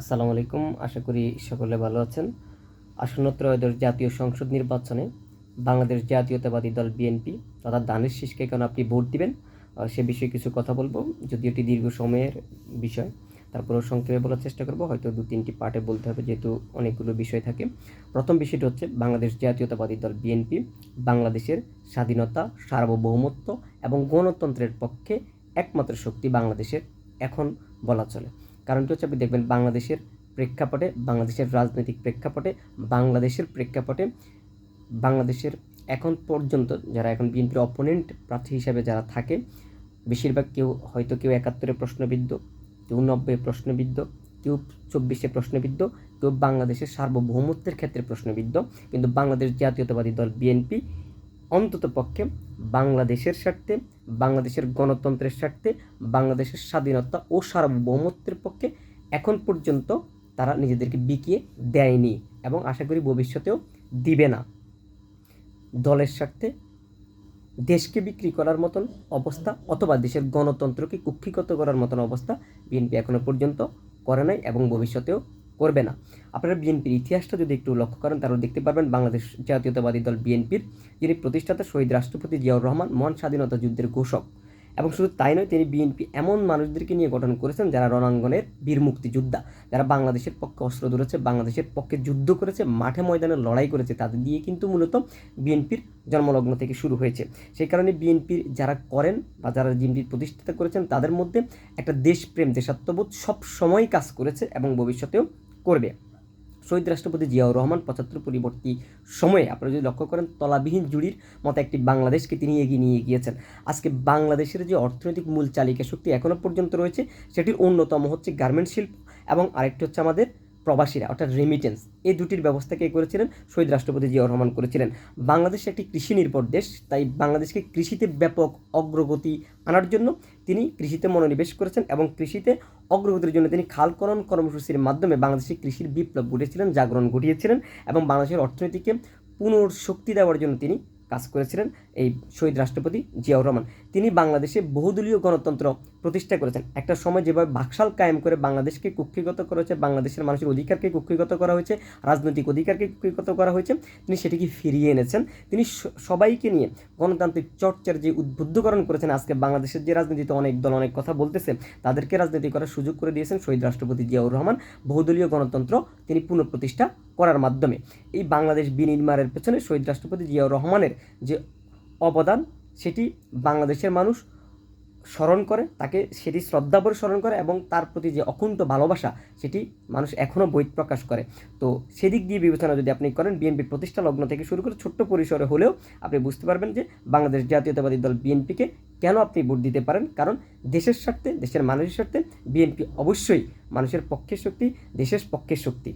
আসসালামু আলাইকুম। আশা করি সকলে ভালো আছেন। আসন্ন ত্রয়োদশ জাতীয় সংসদ নির্বাচনে বাংলাদেশ জাতীয়তাবাদী দল বিএনপি তথা দানের শীষকে কেন আপনি ভোট দিবেন সে বিষয়ে কিছু কথা বলব। যদি এটি দীর্ঘ সময়ের বিষয়, তারপরেও সংক্ষেপে বলার চেষ্টা করব। হয়তো দু, তিনটি পার্টে বলতে হবে, যেহেতু অনেকগুলো বিষয় থাকে। প্রথম বিষয়টি হচ্ছে বাংলাদেশ জাতীয়তাবাদী দল বিএনপি বাংলাদেশের স্বাধীনতা, সার্বভৌমত্ব এবং গণতন্ত্রের পক্ষে একমাত্র শক্তি বাংলাদেশের, এখন বলা চলে। কারণটি হচ্ছে আপনি দেখবেন বাংলাদেশের প্রেক্ষাপটে, বাংলাদেশের রাজনৈতিক প্রেক্ষাপটে, বাংলাদেশের প্রেক্ষাপটে, বাংলাদেশের এখন পর্যন্ত যারা এখন বিএনপির অপোনেন্ট প্রার্থী হিসাবে যারা থাকে, বেশিরভাগ কেউ হয়তো কেউ একাত্তরে প্রশ্নবিদ্ধ, কেউ নব্বই প্রশ্নবিদ্ধ, কেউ চব্বিশে প্রশ্নবিদ্ধ, কেউ বাংলাদেশের সার্বভৌমত্বের ক্ষেত্রে প্রশ্নবিদ্ধ। কিন্তু বাংলাদেশ জাতীয়তাবাদী দল বিএনপি অন্তত পক্ষে বাংলাদেশের স্বার্থে, বাংলাদেশের গণতন্ত্রের স্বার্থে, বাংলাদেশের স্বাধীনতা ও সার্বভৌমত্বের পক্ষে এখন পর্যন্ত তারা নিজেদেরকে বিকিয়ে দেয়নি এবং আশা করি ভবিষ্যতেও দিবে না। দলের স্বার্থে দেশকে বিক্রি করার মতন অবস্থা অথবা দেশের গণতন্ত্রকে কুক্ষিগত করার মতন অবস্থা বিএনপি এখনও পর্যন্ত করে নাই এবং ভবিষ্যতেও করবে না। আপনারা বিএনপির ইতিহাসটা যদি একটু লক্ষ্য করেন, তাহলে দেখতে পারবেন বাংলাদেশ জাতীয়তাবাদী দল বিএনপির যিনি প্রতিষ্ঠাতা শহীদ রাষ্ট্রপতি জিয়াউর রহমান, মহান স্বাধীনতা যুদ্ধের ঘোষক। এবং শুধু তাই নয়, তিনি বিএনপি এমন মানুষদেরকে নিয়ে গঠন করেছেন যারা রণাঙ্গনের বীর মুক্তিযোদ্ধা, যারা বাংলাদেশের পক্ষে অস্ত্র ধরেছে, বাংলাদেশের পক্ষে যুদ্ধ করেছে, মাঠে ময়দানে লড়াই করেছে। তাদের দিয়ে কিন্তু মূলত বিএনপির জন্মলগ্ন থেকে শুরু হয়েছে। সেই কারণে বিএনপির যারা করেন বা যারা বিএনপির প্রতিষ্ঠাতা করেছেন, তাদের মধ্যে একটা দেশপ্রেম, দেশাত্মবোধ সব সময় কাজ করেছে এবং ভবিষ্যতেও করবে। শহীদ রাষ্ট্রপতি জিয়াউর রহমান পঁচাত্তর পরিবর্তী সময়ে আপনারা যদি লক্ষ্য করেন, তলাবিহীন জুড়ির মতো একটি বাংলাদেশকে তিনি এগিয়ে নিয়ে গিয়েছেন। আজকে বাংলাদেশের যে অর্থনৈতিক মূল চালিকা শক্তি এখনও পর্যন্ত রয়েছে, সেটির অন্যতম হচ্ছে গার্মেন্ট শিল্প এবং আরেকটি হচ্ছে আমাদের প্রবাসীরা, অর্থাৎ রেমিটেন্স এই দুটির ব্যবস্থা কে করেছিলেন? শহীদ রাষ্ট্রপতি জিয়াউর রহমান করেছিলেন। বাংলাদেশ একটি কৃষি নির্ভর দেশ, তাই বাংলাদেশকে কৃষিতে ব্যাপক অগ্রগতি আনার জন্য তিনি কৃষিতে মনোনিবেশ করেছেন এবং কৃষিতে অগ্রগতির জন্য তিনি খালকরণ কর্মসূচির মাধ্যমে বাংলাদেশে কৃষির বিপ্লব ঘটিয়েছিলেন জাগরণ ঘটিয়েছিলেন এবং বাংলাদেশের অর্থনীতিকে পুনর্শক্তি দেওয়ার জন্য তিনি কাজ করেছিলেন এই শহীদ রাষ্ট্রপতি জিয়াউর রহমান। তিনি বাংলাদেশে বহুদলীয় গণতন্ত্র প্রতিষ্ঠা করেছেন। একটা সময় যেভাবে বাকশাল কায়েম করে বাংলাদেশকে কুক্ষিগত করা হয়েছে, বাংলাদেশের মানুষের অধিকারকে কুক্ষিগত করা হয়েছে, রাজনৈতিক অধিকারকে কুক্ষিগত করা হয়েছে, তিনি সেটিকে ফিরিয়ে এনেছেন। তিনি সবাইকে নিয়ে গণতান্ত্রিক চর্চার যে উদ্বুদ্ধকরণ করেছেন, আজকে বাংলাদেশের যে রাজনীতিতে অনেক দল অনেক কথা বলতেছে, তাদেরকে রাজনীতি করার সুযোগ করে দিয়েছেন শহীদ রাষ্ট্রপতি জিয়াউর রহমান। বহুদলীয় গণতন্ত্র তিনি পুনঃপ্রতিষ্ঠা করার মাধ্যমে। এই বাংলাদেশ বিনির্মাণের পেছনে শহীদ রাষ্ট্রপতি জিয়াউর রহমানের যে অবদান, সেটি বাংলাদেশের মানুষ স্মরণ করে, তাকে সেটি শ্রদ্ধাভরে স্মরণ করে এবং তার প্রতি যে অকুণ্ঠ ভালোবাসা, সেটি মানুষ এখনও বই প্রকাশ করে। তো সেদিক দিয়ে বিবেচনা যদি আপনি করেন বিএনপির প্রতিষ্ঠা লগ্ন থেকে শুরু করে ছোট্ট পরিসরে হলেও আপনি বুঝতে পারবেন যে বাংলাদেশ জাতীয়তাবাদী দল বিএনপিকে কেন আপনি ভোট দিতে পারেন। কারণ দেশের স্বার্থে, দেশের মানুষের স্বার্থে বিএনপি অবশ্যই মানুষের পক্ষের শক্তি, দেশের পক্ষের শক্তি।